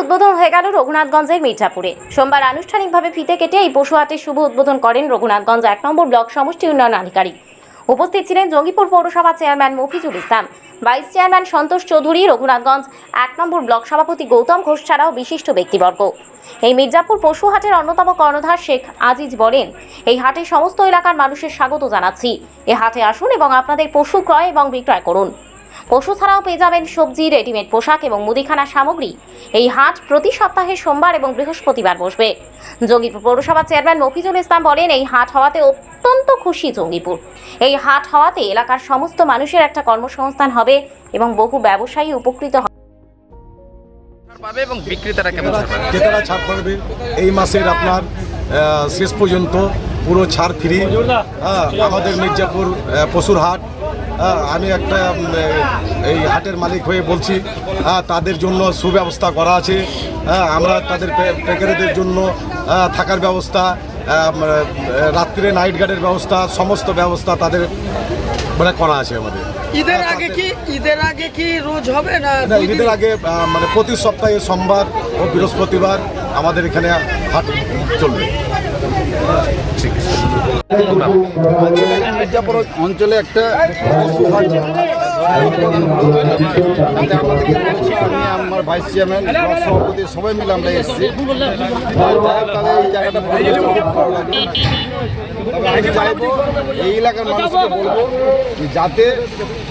উদ্বোধন হয়ে গেল রঘুনাথগঞ্জের মির্জাপুরে। সোমবার আনুষ্ঠানিকভাবে ফিতে কেটে এই পশু হাটের শুভ উদ্বোধন করেন রঘুনাথগঞ্জ এক নম্বর ব্লক সমষ্টি উন্নয়ন আধিকারিক। উপস্থিত ছিলেন জঙ্গিপুর পৌরসভা chairman Mofizul Islam, vice chairman Santosh Chowdhury, Raghunathganj এক নম্বর ব্লক সভাপতি গৌতম ঘোষ ছাড়াও বিশিষ্ট ব্যক্তিবর্গ। এই মির্জাপুর পশু হাটের অন্যতম কর্ণধার শেখ আজিজ বলেন, এই হাটে সমস্ত এলাকার মানুষের স্বাগত জানাচ্ছি। এ হাটে আসুন এবং আপনাদের পশু ক্রয় এবং বিক্রয় করুন। পশু ছাড়াও পেয়ে যাবেন সবজি রেডিমেড পোশাক এবং মুদিখানা সামগ্রী। এই হাট প্রতি সপ্তাহে সোমবার এবং বৃহস্পতিবার বসবে। জঙ্গিপুর পৌরসভা চেয়ারম্যান মফিজুল ইসলাম বলেন এই হাট হওয়াতে অত্যন্ত খুশি জঙ্গিপুর। এই হাট হওয়াতে এলাকার সমস্ত মানুষের একটা কর্মসংস্থান হবে এবং বহু ব্যবসায়ী উপকৃত হবে। পাবে এবং বিক্রেতারা কেমন ক্রেতারা ছাড় পাবে এই মাসের আপনার শেষ পর্যন্ত পুরো ছাড় ফ্রি। হ্যাঁ, আমাদের মির্জাপুর পশুর হাট। আমি একটা এই হাটের মালিক হয়ে বলছি হ্যাঁ, তাদের জন্য সুব্যবস্থা করা আছে হ্যাঁ, আমরা তাদের পে- পেকারেদের জন্য হ্যাঁ, থাকার ব্যবস্থা আহ, উম, রাত্রে নাইট গার্ডের ব্যবস্থা সমস্ত ব্যবস্থা তাদের মানে করা আছে আমাদের ঈদের আগে কি ঈদের আগে কি রোজ হবে না? ঈদের আগে মানে প্রতি সপ্তাহে সোমবার ও বৃহস্পতিবার আমাদের এখানে হাট চলবে। মির্জাপুর অঞ্চলে একটা আমার ভাইস চেয়ারম্যান সভাপতি, সবাই মিলে আমরা এসেছি। তাদের এই জায়গাটা আমি চাইব এই এলাকার মানুষকে বলব যাতে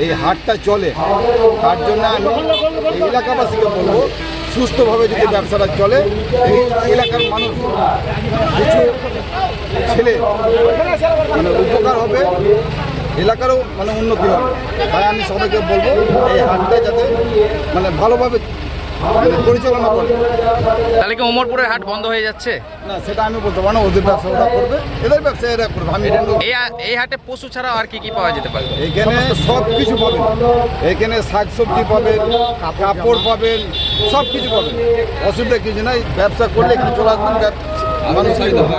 এই হাটটা চলে, তার জন্য আমি এই এলাকাবাসীকে বলব সুস্থভাবে যদি ব্যবসাটা চলে, এই এলাকার মানুষ, কিছু ছেলে মানে উপকার হবে, এলাকারও মানে উন্নতি হবে। তাই আমি সবাইকে বলব, এই হাটটা যাতে মানে ভালোভাবে পরিচালনা করে। তাহলে কি ওমরপুরের হাট বন্ধ হয়ে যাচ্ছে? না সেটা আমি বলতে পারব না ওদের ব্যবসা ওরা করবে। এদের ব্যবসা এরা করবে। আমি এই হাটে পশু ছাড়া আর কি কি পাওয়া যেতে পারে? এখানে সব কিছু পাবেন। এখানে শাক সবজি পাবেন কাপড় পাবেন সব কিছু পাবেন। অসুবিধা কিছু নাই। ব্যবসা করলে এখানে চলে আসবেন মানুষ